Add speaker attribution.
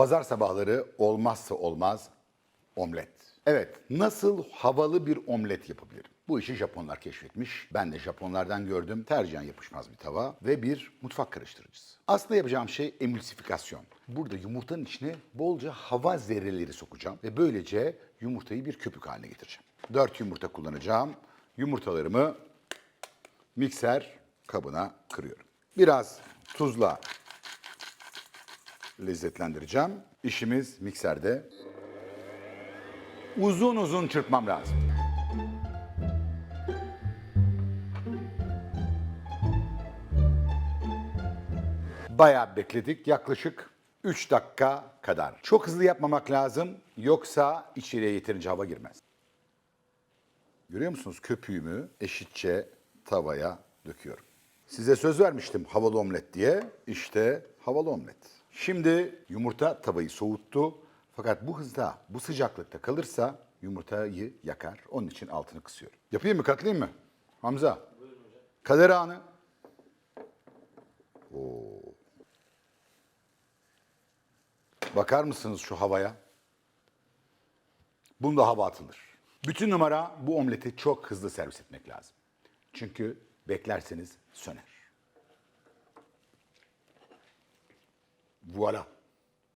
Speaker 1: Pazar sabahları olmazsa olmaz omlet. Evet, nasıl havalı bir omlet yapabilirim? Bu işi Japonlar keşfetmiş. Ben de Japonlardan gördüm. Tercihen yapışmaz bir tava ve bir mutfak karıştırıcısı. Aslında yapacağım şey emülsifikasyon. Burada yumurtanın içine bolca hava zerreleri sokacağım ve böylece yumurtayı bir köpük haline getireceğim. 4 yumurta kullanacağım. Yumurtalarımı mikser kabına kırıyorum. Biraz tuzla lezzetlendireceğim. İşimiz mikserde. Uzun uzun çırpmam lazım. Bayağı bekledik. Yaklaşık 3 dakika kadar. Çok hızlı yapmamak lazım. Yoksa içeriye yeterince hava girmez. Görüyor musunuz? Köpüğümü eşitçe tavaya döküyorum. Size söz vermiştim havalı omlet diye. İşte havalı omlet. Şimdi yumurta tavayı soğuttu. Fakat bu hızda, bu sıcaklıkta kalırsa yumurtayı yakar. Onun için altını kısıyorum. Yapayım mı, katlayayım mı? Hamza. Kader anı. Bakar mısınız şu havaya? Bunda hava atılır. Bütün numara bu omleti çok hızlı servis etmek lazım. Çünkü beklerseniz söner. Voilà.